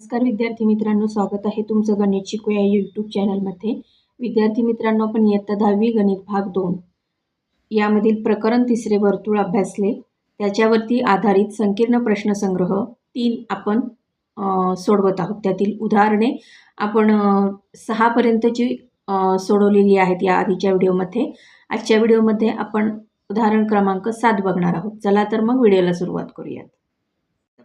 नमस्कार विद्यार्थी मित्रांनो स्वागत आहे तुमचं गणित शिकूया यूट्यूब चॅनलमध्ये विद्यार्थी मित्रांनो आपण इयत्ता दहावी गणित भाग दोन. यामधील प्रकरण तिसरे वर्तुळ अभ्यासले. त्याच्यावरती आधारित संकीर्ण प्रश्नसंग्रह तीन आपण सोडवत आहोत. त्यातील उदाहरणे आपण सहापर्यंतची सोडवलेली आहेत या आधीच्या व्हिडिओमध्ये. आजच्या व्हिडिओमध्ये आपण उदाहरण क्रमांक सात बघणार आहोत. चला तर मग व्हिडिओला सुरुवात करूयात.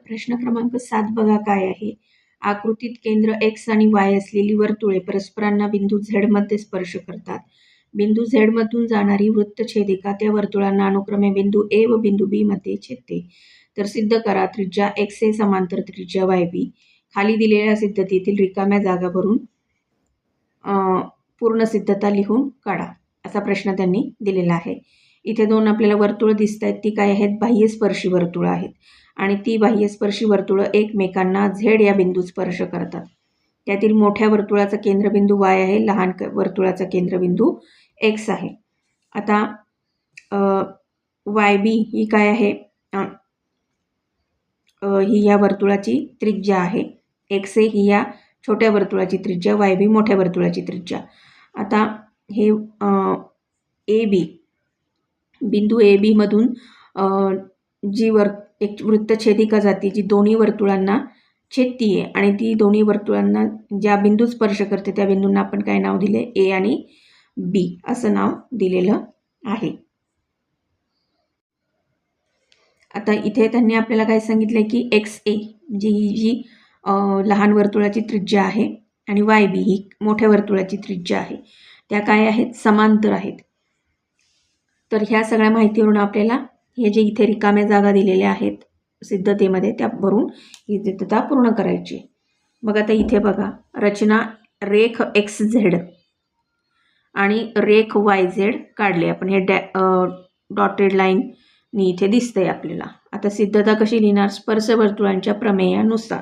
प्रश्न क्रमांक सात बघा काय आहे. आकृतीत केंद्र एक्स आणि वाय असलेली वर्तुळे परस्परांना बिंदू झेडमध्ये स्पर्श करतात. बिंदू झेडमधून जाणारी वृत्तछेदिका त्या वर्तुळांना अनुक्रमे बिंदू ए व बिंदू बी मध्ये छेदते. तर सिद्ध करा त्रिज्या एक्स ए समांतर त्रिज्या वाय बी खाली दिलेल्या सिद्धतेतील रिकाम्या जागा भरून पूर्ण सिद्धता लिहून काढा असा प्रश्न त्यांनी दिलेला आहे. इथे दोन आपल्याला वर्तुळं दिसत आहेत ती काय आहेत? बाह्यस्पर्शी वर्तुळं आहेत. आणि ती बाह्यस्पर्शी वर्तुळं एकमेकांना झेड या बिंदू स्पर्श करतात. त्यातील मोठ्या वर्तुळाचा केंद्रबिंदू वाय आहे लहान क वर्तुळाचा केंद्रबिंदू एक्स आहे. आता वाय बी ही काय आहे? ही या वर्तुळाची त्रिज्या आहे. एक्स ए ही या छोट्या वर्तुळाची त्रिज्या वाय बी मोठ्या वर्तुळाची त्रिज्या. आता हे ए बी बिंदू ए बीमधून जी वर एक वृत्तछेदिका जाते जी दोन्ही वर्तुळांना छेदती आहे. आणि ती दोन्ही वर्तुळांना ज्या बिंदू स्पर्श करते त्या बिंदूंना आपण काय नाव दिले? ए आणि बी असं नाव दिलेलं आहे. आता इथे त्यांनी आपल्याला काय सांगितलं की एक्स ए जी ही जी लहान वर्तुळाची त्रिज्या आहे आणि वाय बी ही मोठ्या वर्तुळाची त्रिज्या आहे. त्या काय आहेत? समांतर आहेत. तर ह्या सगळ्या माहितीवरून आपल्याला हे जे इथे रिकाम्या जागा दिलेल्या आहेत सिद्धतेमध्ये त्या भरून ही सिद्धता पूर्ण करायची. मग आता इथे बघा रचना रेख एक्स झेड आणि रेख वाय झेड काढले आपण. हे डॅ डॉटेड लाईननी इथे दिसतंय आपल्याला. आता सिद्धता कशी लिहिणार? स्पर्शवर्तुळांच्या प्रमेयानुसार.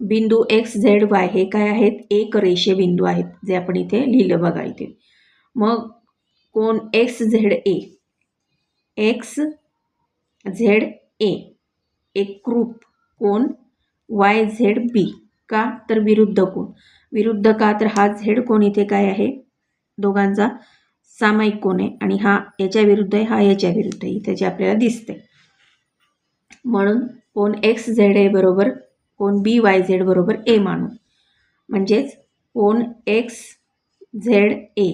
बिंदू एक्स झेड वाय हे काय आहेत? एक रेषे बिंदू आहेत जे आपण इथे लिहिलं बघा इथे. मग कोण X Z A X Z A एकरूप कोण? वाय झेड बी का? तर विरुद्ध कोण? विरुद्ध का? तर हा झेड कोण इथे काय आहे? दोघांचा सामायिक कोण आहे? आणि हा याच्या विरुद्ध आहे हा याच्या विरुद्ध आहे. इथे जे आपल्याला दिसते म्हणून कोण एक्स झेड ए बरोबर कोण बी वाय झेड बरोबर ए मानू. म्हणजेच कोण एक्स झेड ए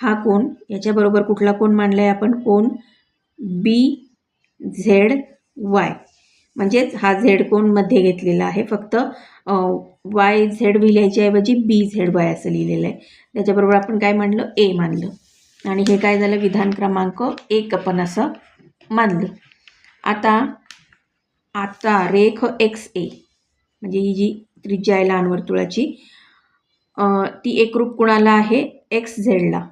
हा कोण याच्याबरोबर कुठला कोण मानला आहे आपण? कोण बी झेड वाय म्हणजेच हा झेड कोणमध्ये घेतलेला आहे. फक्त वाय झेड व्ही लिहायच्याऐवजी बी झेड वाय असं लिहिलेलं आहे. त्याच्याबरोबर आपण काय मानलं ए मानलं आणि हे काय झालं? विधान क्रमांक एक आपण असं मानलं. आता आता रेख एक्स ए म्हणजे ही जी त्रिज्या आहे लहान वर्तुळाची ती एकरूप कुणाला आहे? एक्स झेडला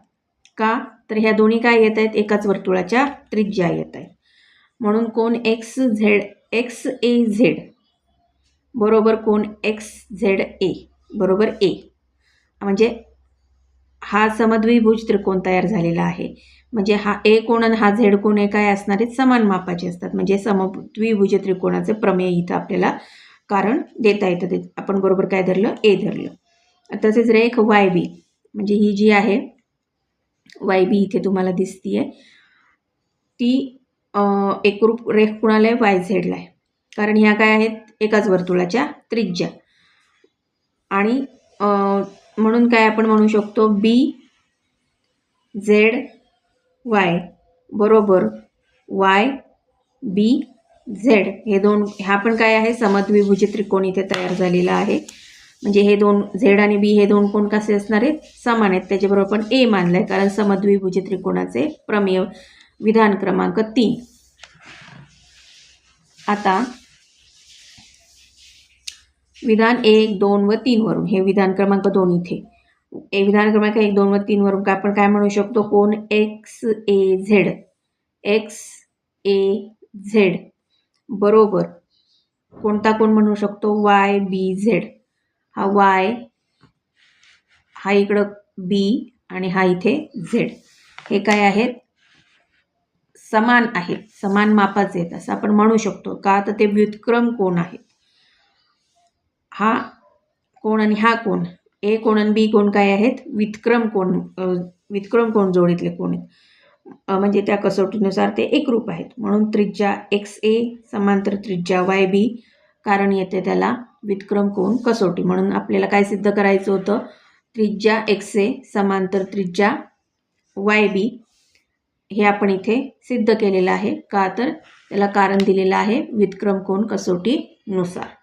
का? तर ह्या दोन्ही काय येत आहेत? एकाच वर्तुळाच्या त्रिज्या येत आहेत. म्हणून कोण X Z X A Z बरोबर कोण एक्स झेड ए बरोबर ए म्हणजे हा समद्विभुज त्रिकोण तयार झालेला आहे. म्हणजे हा ए कोण आणि हा झेड कोण हे काय असणार आहेत? समान मापाचे असतात. म्हणजे समद्विभुज त्रिकोणाचे प्रमेय इथं आपल्याला कारण देता येतं ते आपण बरोबर काय धरलं? ए धरलं. तसेच रेख वाय बी म्हणजे ही जी आहे वाय बी इथे तुम्हाला दिसतीये. ती एकरूप रेख कुणाला आहे? वाय झेडला आहे. कारण ह्या काय आहेत? एकाच वर्तुळाच्या त्रिज्या. आणि म्हणून काय आपण म्हणू शकतो? B Z Y. बरोबर वाय बी झेड. हे दोन ह्या पण काय आहे? समद्विभुज त्रिकोण इथे तयार झालेला आहे. म्हणजे हे दोन झेड आणि बी हे दोन कोण कसे असणार आहेत? समान आहेत. त्याच्याबरोबर आपण ए मानलं आहे कारण समद्विभुज त्रिकोणाचे प्रमेय विधान क्रमांक तीन. आता विधान एक दोन व तीन वरून हे विधान क्रमांक दोन इथे. ए विधान क्रमांक एक दोन व तीन वरून का आपण काय म्हणू शकतो? कोण? X A Z X A Z बरोबर. कोणता कोण म्हणू शकतो? वाय बी झेड हा वाय हा इकडं बी आणि हा इथे झेड हे काय आहेत? समान आहेत. समान मापाचे आहेत. असं आपण म्हणू शकतो. का? तर ते व्युत्क्रम कोण आहेत. हा कोण आणि हा कोण ए कोण आणि बी कोण काय आहेत? वितक्रम कोण अ, वितक्रम कोण जोडीतले कोण आहेत. म्हणजे त्या कसोटीनुसार ते एकरूप आहेत. म्हणून त्रिज्या एक्स ए समांतर त्रिज्या वाय बी कारण येते त्याला विक्रम कोण कसोटी. म्हणून आपल्याला काय सिद्ध करायचं होतं? त्रिज्या एक्स ए समांतर त्रिज्या वाय बी हे आपण इथे सिद्ध केलेलं आहे. का तर? त्याला कारण दिलेलं आहे विक्रम कोण कसोटीनुसार